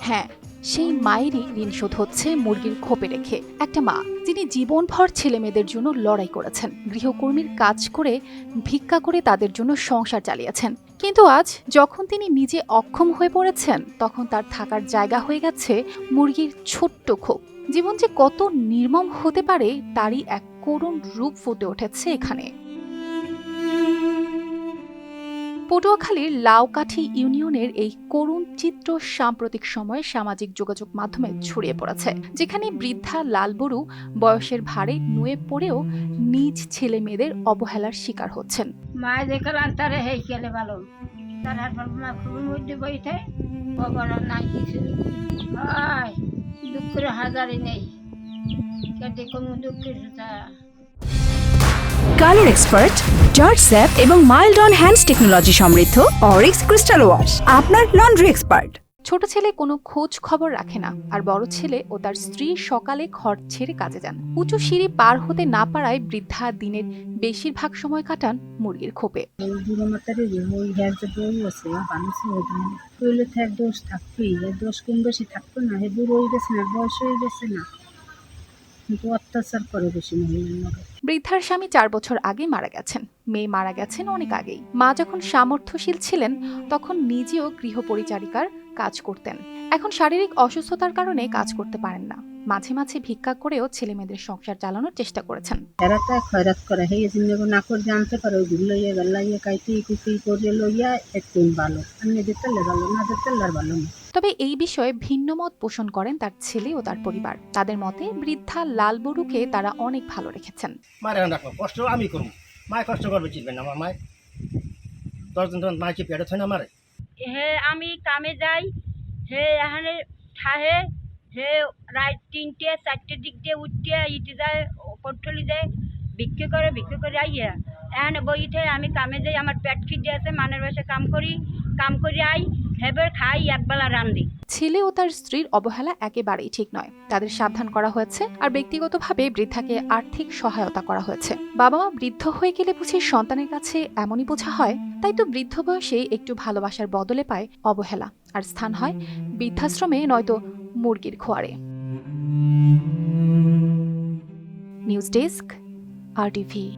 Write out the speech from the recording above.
হ্যাঁ সেই মায়েরই ঋণ শোধ হচ্ছে মুরগির খোপে রেখে। একটা মা, যিনি জীবনভর ছেলে মেয়েদের জন্য লড়াই করেছেন, গৃহকর্মীর কাজ করে, ভিক্ষা করে তাদের জন্য সংসার চালিয়েছেন। কিন্তু আজ, যখন তিনি নিজে অক্ষম হয়ে পড়েছেন, তখন তার থাকার জায়গা হয়ে গেছে মুরগির ছোট্ট খোপ। জীবন যে কত নির্মম হতে পারে, তারই এক করুণ রূপ ফুটে উঠেছে এখানে। পটুয়াখালীর লাউকাঠি ইউনিয়নের এই করুণ চিত্র সাম্প্রতিক সময়ে সামাজিক যোগাযোগ মাধ্যমে ছড়িয়ে পড়েছে, যেখানে বৃদ্ধা লালবরু বয়সের ভারে নুয়ে পড়েও নিজ ছেলে মেয়েদের অবহেলার শিকার হচ্ছেন। মায় দেখালাম তারে হেই খেলে ভালো তার হারবার মা মধ্যে বইতে নাই কিছু। দুঃখের নেই। কেটে কোনো দুঃখের কালার এক্সপার্ট জর্জ স্যাপ এবং মাইল্ড অন হ্যান্ডস টেকনোলজি সমৃদ্ধ অরিক্স ক্রিস্টাল ওয়াশ আপনার লন্ড্রি এক্সপার্ট। ছোট ছেলে কোনো খোঁজ খবর রাখে না আর বড় ছেলে ও তার স্ত্রী সকালে ঘর ছেড়ে কাজে যান। উঁচু সিঁড়ি পার হতে না পারায় বৃদ্ধা দিনের বেশিরভাগ সময় কাটান মুরগির খোপে। হ্যাঁ দোষ থাকবেই দোষ কম বেশি থাকতো না হে বুড়ো হয়ে গেছে না বয়স হয়ে গেছে না। কিন্তু অত্যাচার করে বেশি মহিলার বৃদ্ধার স্বামী চার বছর আগে মারা গেছেন। মেয়ে মারা গেছেন অনেক আগেই। মা যখন সামর্থ্যশীল ছিলেন তখন নিজেও গৃহপরিচারিকার কাজ করতেন। এখন শারীরিক অসুস্থতার কারণে কাজ করতে পারেন না। মাঝে মাঝে ভিক্ষা করেও ছেলে মেয়েদের সংসার চালানোর চেষ্টা করেছেন। এরা তো খয়রাত করে। হে জিন্দগি না করে জানতে পারে ওই গুলো লইয়া গাল্লাইয়া কাইতে কুপি করে লইয়া একটু ভালো। আর নিজের ভালো না তেলে ভালো না। তবে এই বিষয়ে ভিন্ন মত পোষণ করেন তার ছেলে ও তার পরিবার। তাদের মতে বৃদ্ধা লাল লালবরুকে তারা অনেক ভালো রেখেছেন। কষ্ট আমি করব। মায় কষ্ট করবে, চিনবেন আমার মায়। দশদিন তখন মায় কি পেটে থয় না মারে হে, আমি কামে যাই, হে, এখানে ঠাহে, হে, রাত তিনটে, চারটে দিক দিয়ে উঠতে ইটে যায় পটলি যায় বিক্রি করে বিক্রি করে আইয়া, এখানে বইতে আমি কামে যাই, আমার পেট খিদে আছে, মানের বসে কাম করি, কাম করে আই হেবার খাই একবেলা রান্ধি ছেলে ও তার স্ত্রীর অবহেলা একেবারেই ঠিক নয়। তাদের সাবধান করা হয়েছে আর ব্যক্তিগতভাবে বৃদ্ধাকে আর্থিক সহায়তা করা হয়েছে। বাবা মা বৃদ্ধ হয়ে গেলে বুঝি সন্তানের কাছে এমনই বোঝা হয়? তাই তো বৃদ্ধ বয়সে একটু ভালোবাসার বদলে পায় অবহেলা। আর স্থান হয় বৃদ্ধাশ্রমে, নয়তো মুরগির খোয়ারে। News desk, R TV